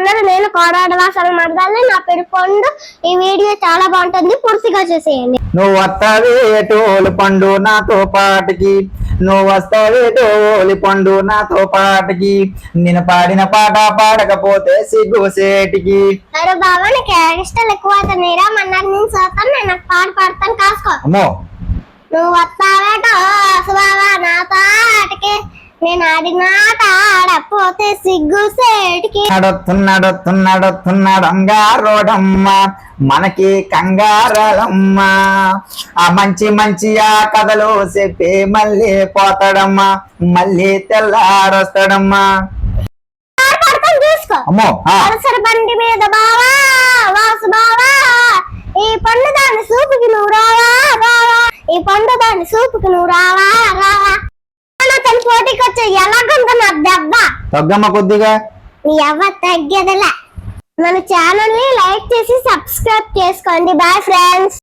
బాగున్నారు నేను కోరాడవాసన మరదాలి నా పేరు పండు. ఈ వీడియో చాలా బాగుంటుంది. పూర్తిగా చూసేయండి. నువ్వు వస్తావే టోలు పండు నాతో పాటికి. నువ్వు వస్తావే టోలి పండు నాతో పాటికి. నేను పాడిన పాట పాడకపోతే సిగ్గు సేటికి. అరే బాబా నీకు ఇష్టాలు ఎక్కువ? అవుతున్నాయిరా మన్నారు నేను చూస్తాను నేను పాట పాడతాను కాసుకో. అమ్మో. నువ్వు వస్తావేటో నా నేను ఆడిన ఆట ఆడపోతే సిగ్గు సేటికి. నడొత్తున్నాడొత్తున్నాడొత్తున్నాడు అంగారోడమ్మ మనకి కంగారాలమ్మ. ఆ మంచి మంచి ఆ కథలు చెప్పి మళ్ళీ పోతాడమ్మా. మళ్ళీ తెల్లారొస్తాడమ్మా. అమ్మో బండి మీద బావా వాసు బావా. ఈ పండు దాని సూపుకి నువ్వు రావా రావా. ఈ పండు దాని సూపుకి నువ్వు రావా. తన పోటీకి వచ్చే ఎలాగుందో నా దెబ్బ? తగ్గమ్మ కొద్దిగా. నీ ఎవ్వ తగ్గేదిలే. మన ఛానల్ని లైక్ చేసి సబ్స్క్రైబ్ చేసుకోండి. Bye friends